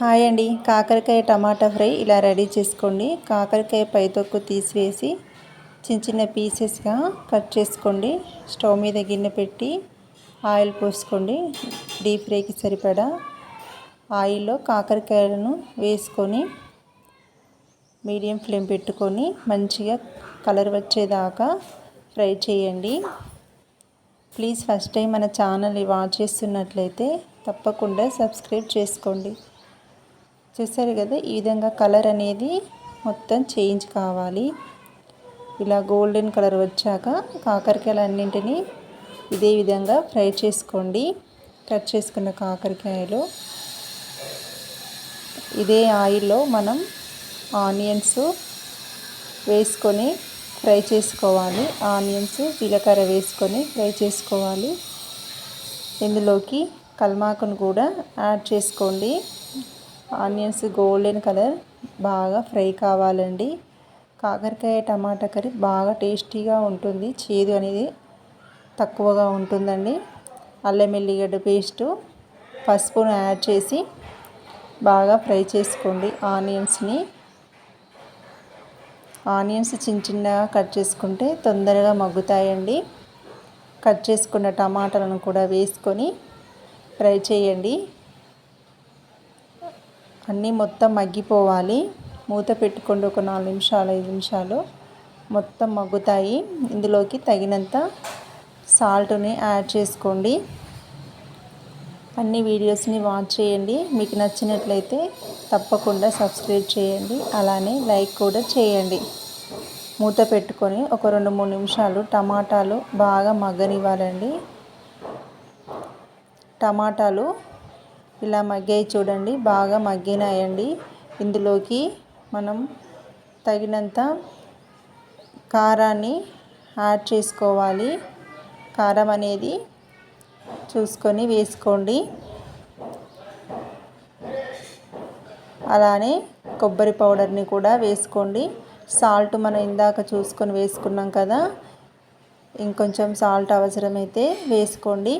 Hi అండి. కాకరకాయ tomato fry ఇలా రెడీ చేసుకోండి. కాకరకాయ పైతొక్కు తీసివేసి చిన్న చిన్న పీసెస్గా కట్ చేసుకోండి. స్టవ్ మీద గిన్నె పెట్టి ఆయిల్ పోసుకోండి. డీప్ ఫ్రైకి సరిపడా ఆయిల్లో కాకరకాయలను వేసుకొని మీడియం ఫ్లేమ్ పెట్టుకొని మంచిగా కలర్ వచ్చేదాకా ఫ్రై చేయండి. ప్లీజ్ ఫస్ట్ టైం మన ఛానల్ని వాచ్ చేస్తున్నట్లయితే తప్పకుండా సబ్స్క్రైబ్ చేసుకోండి. చూసారు కదా ఈ విధంగా కలర్ అనేది మొత్తం చేంజ్ కావాలి. ఇలా గోల్డెన్ కలర్ వచ్చాక కాకరకాయలన్నింటినీ ఇదే విధంగా ఫ్రై చేసుకోండి. కట్ చేసుకున్న కాకరకాయలు. ఇదే ఆయిల్లో మనం ఆనియన్స్ వేసుకొని ఫ్రై చేసుకోవాలి. ఆనియన్స్ జీలకర్ర వేసుకొని ఫ్రై చేసుకోవాలి. ఇందులోకి కల్మాకును కూడా యాడ్ చేసుకోండి. ఆనియన్స్ గోల్డెన్ కలర్ బాగా ఫ్రై కావాలండి. కాకరకాయ టమాటా కర్రీ బాగా టేస్టీగా ఉంటుంది. చేదు అనేది తక్కువగా ఉంటుందండి. అల్లం ఎల్లిగడ్డ పేస్టు పసుపును యాడ్ చేసి బాగా ఫ్రై చేసుకోండి ఆనియన్స్ని. ఆనియన్స్ చిన్న చిన్నగా కట్ చేసుకుంటే తొందరగా మగ్గుతాయండి. కట్ చేసుకున్న టమాటాలను కూడా వేసుకొని ఫ్రై చేయండి. అన్నీ మొత్తం మగ్గిపోవాలి. మూత పెట్టుకోండి ఒక నాలుగు నిమిషాలు ఐదు నిమిషాలు. మొత్తం మగ్గుతాయి. ఇందులోకి తగినంత సాల్ట్ని యాడ్ చేసుకోండి. అన్ని వీడియోస్ని వాచ్ చేయండి. మీకు నచ్చినట్లయితే తప్పకుండా సబ్స్క్రైబ్ చేయండి. అలానే లైక్ కూడా చేయండి. మూత పెట్టుకొని ఒక రెండు మూడు నిమిషాలు టమాటాలు బాగా మగ్గనివ్వాలండి. టమాటాలు ఇలా మగ్గాయి చూడండి బాగా మగ్గినాయండి. ఇందులోకి మనం తగినంత కారాన్ని యాడ్ చేసుకోవాలి. కారం అనేది చూసుకొని వేసుకోండి. అలానే కొబ్బరి పౌడర్ని కూడా వేసుకోండి. సాల్ట్ మనం ఇందాక చూసుకొని వేసుకున్నాం కదా ఇంకొంచెం సాల్ట్ అవసరమైతే వేసుకోండి.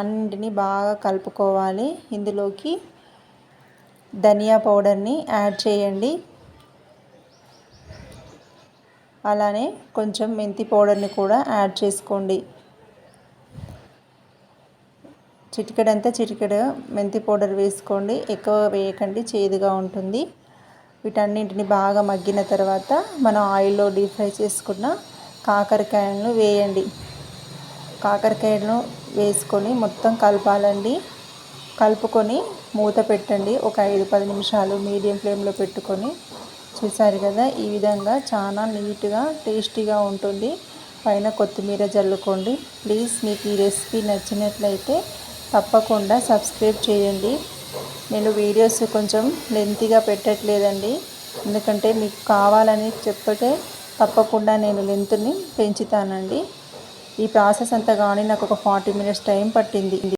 అన్నింటినీ బాగా కలుపుకోవాలి. ఇందులోకి ధనియా పౌడర్ని యాడ్ చేయండి. అలానే కొంచెం మెంతి పౌడర్ని కూడా యాడ్ చేసుకోండి. చిటికెడంతా చిటికెడ మెంతి పౌడర్ వేసుకోండి. ఎక్కువ వేయకండి చేదుగా ఉంటుంది. వీటన్నింటిని బాగా మగ్గిన తర్వాత మనం ఆయిల్లో డీప్ ఫ్రై చేసుకున్న కాకరకాయలను వేయండి. కాకరకాయలను వేసుకొని మొత్తం కలపాలండి. కలుపుకొని మూత పెట్టండి. ఒక ఐదు పది నిమిషాలు మీడియం ఫ్లేమ్లో పెట్టుకొని. చూసారు కదా ఈ విధంగా చాలా నీట్గా టేస్టీగా ఉంటుంది. పైన కొత్తిమీర జల్లుకోండి. ప్లీజ్ మీకు ఈ రెసిపీ నచ్చినట్లయితే తప్పకుండా సబ్స్క్రైబ్ చేయండి. నేను వీడియోస్ కొంచెం లెంతీగా పెట్టట్లేదండి. ఎందుకంటే మీకు కావాలని చెప్పటే తప్పకుండా నేను లెంత్ని పెంచుతానండి. ఈ ప్రాసెస్ అంతా కానీ నాకు ఒక ఫార్టీ మినిట్స్ టైం పట్టింది.